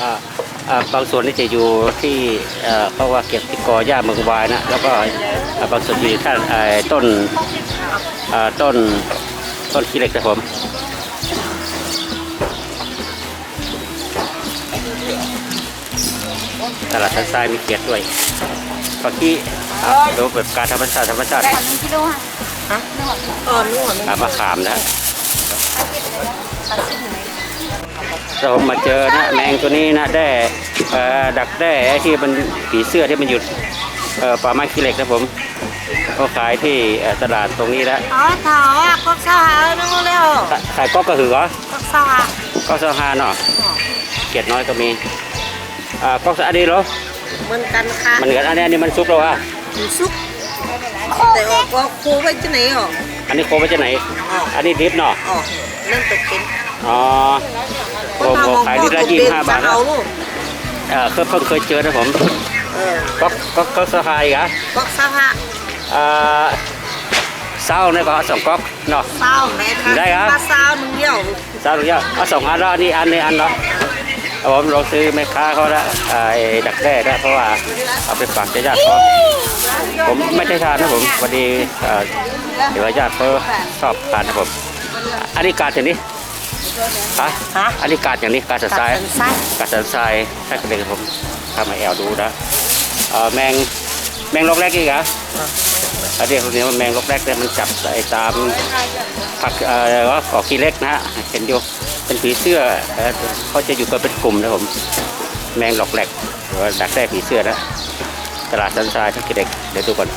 อ่าอ่าบางส่วนนี่จะอยู่ที่เอ่อเพราะว่าเก็บที่กอหญ้าเมืองวายนะแล้วก็อ่าบางส่วนอยู่ที่ท่านเอ่อต้นอ่าต้นต้นขี้เหล็กครับผมตลาดทันทรายมีเกียรติด้วยก็ที่ดูแบบการธรรมชาติธรรมชาติหนึ่งกิโลค่ะเออนู่นตามมะขามนะ เรามาเจอนะแมงตัวนี้นะแด้เอ่อดักแด้ที่มันผีเสื้อที่มันหยุดเอ่อป่าไม้ขี้เหล็กนะผมเขาขายที่เอ่อตลาดตรงนี้แล้วอ๋อถามว่าก็เศร้าหานู่นแล้วขขายก๊อกกระหือเหรอก็เศร้าหาก๊อกเซาฮาเนาะเกียรติน้อยก็มีอ่าก๊อกสะอันนี้เหรอเหมือนกันค่ะมันเหมือนอันนี้อันนี้มันซุปแล้ววะอยู่ซุกแต่ว่าก็ครูไว้ที่ไหนอะอันนี้โคไปจะไหนอ๋ออันนี้ดิฟเนาะอ๋อนั่นตกเป็น อ๋อโอ้โหขายลิตรละยี่สิบห้าบาทนะเอาลูกเออเพิ่งเพิ่งเคยเจอนะผมเออก๊อกก๊อกก๊อกเซาฮาอีกเหรอก็เศร้าหาอ่าเศร้าเนี่ยก็สองก๊อกเนาะเศร้าไหนคะได้ครับมาเศร้าหนึ่งเดียวเศร้าหรือยังเอาสองอันแล้วอันนี่อันนี้อันเนาะเอาผมลองซื้อแม่ค้าเขาละไอ้ดักแด้นะเพราะว่าเอาไปฝากญาติเขาผมไม่ได้ทานนะผมพอดีเอ่อเดี๋ยวญาติเขาชอบทานนะผมอันนี้การอย่างนี้ ฮะฮะอันนี้การอย่างนี้การสันทรายสันทรายการสันทรายถ้าเกิดผมทำมาแอลดูนะเอ่อแมงแมงลกแรกอีกเหรออันนี้คนนี้มันแมงลกแรกเนี่ยมันจับไอ้ตามผักเอ่อว่าขอขี้เล็กนะฮะเห็นอยู่เป็นผีเสื้อเอ่อเขาจะอยู่กันเป็นกลุ่มนะผมแมงหลอกแหลกหรือว่าดักแด้ผีเสื้อนะตลาดสันทรายทักกิเด็กเดี๋ยวดูก่อน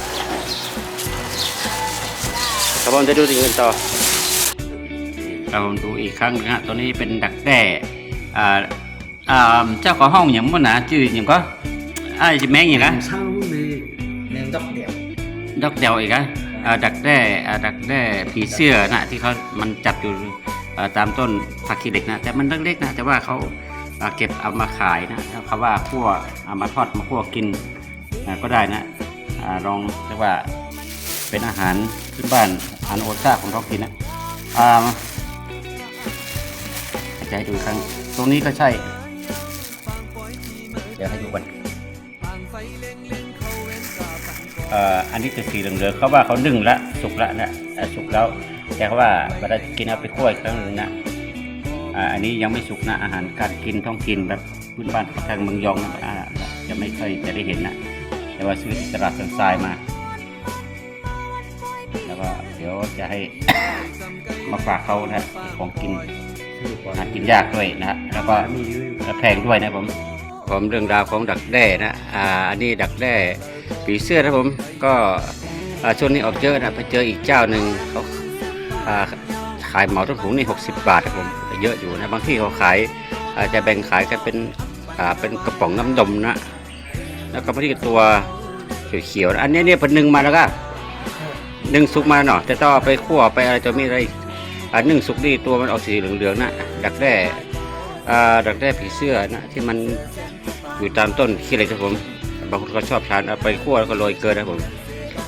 ครับผมจะดูสิ่งอื่นต่อ เราดูอีกครั้งนะฮะ ตัวนี้เป็นดักแด้อ่าอ่าเจ้าของห้องอย่างมั้งนะชื่ออย่างก็ไอ้แมงอย่างนะ sao đi nem đốc đẹp ดอกเดียวอีกอะอ่าดักแด้อ่าดักแด้ผีเสื้อนะที่เขามันจับอยู่อ่าตามต้นผักขี้เหล็กนะแต่มันเล็กๆนะแต่ว่าเขาอ่าเก็บเอามาขายนะถ้าเขาว่าคั่วเอามาทอดมาคั่วกินอ่าก็ได้นะอ่าลองเรียกว่าเป็นอาหารพื้นบ้านอาหารโอซ่าของท้องถิ่นนะอ่า จะให้ดูครั้ง ตรงนี้ก็ใช่ เดี๋ยวให้ดูกันเอ่ออันนี้คือสีเหลืองๆเขาว่าเขานึ่งละสุกละนะสุกแล้วแต่เขาว่าเวลากินเอาไปคั่วอีกครั้งหนึ่งนะอ่าอันนี้ยังไม่สุกนะอาหารการกินท้องถิ่นแบบพื้นบ้านทางเมืองยองนะอ่าจะไม่เคยจะได้เห็นนะแต่ว่าซื้อที่ตลาดสันทรายมา แล้วก็เดี๋ยวจะให้มาฝากเขานะของกิน หากินยากด้วยนะฮะแล้วก็แพงด้วยนะผมผมเรื่องราวของดักแด้นะอ่าอันนี้ดักแด้ผีเสื้อนะผมก็ช่วงนี้ออกเยอะนะไปเจออีกเจ้าหนึ่งเขาขายเหมาต้นถุงนี่ 60 บาทครับผมเยอะอยู่นะบางที่เขาขายอาจจะแบ่งขายกันเป็นเป็นกระป๋องน้ำดมนะแล้วก็บางที่ตัวเขียวๆนะอันนี้เนี่ยเป็นหนึ่งมาแล้วก็หนึ่งสุกมาเนาะแต่ต้องไปคั่วไปอะไรจะมีอะไร อันหนึ่งสุกนี่ตัวมันออกสีเหลืองๆนะดักแด้อ่าดักแด้ผีเสื้อนะที่มันอยู่ตามต้นขี้เหล็กครับผมบางคนก็ชอบทานเอาไปคั่วแล้วก็โรยเกลือนะผม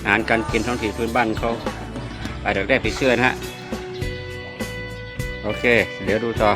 อาหารการกินท้องถิ่นพื้นบ้านเขาอ่าดักแด้ผีเสื้อนะฮะโอเค เดี๋ยวดูต่อ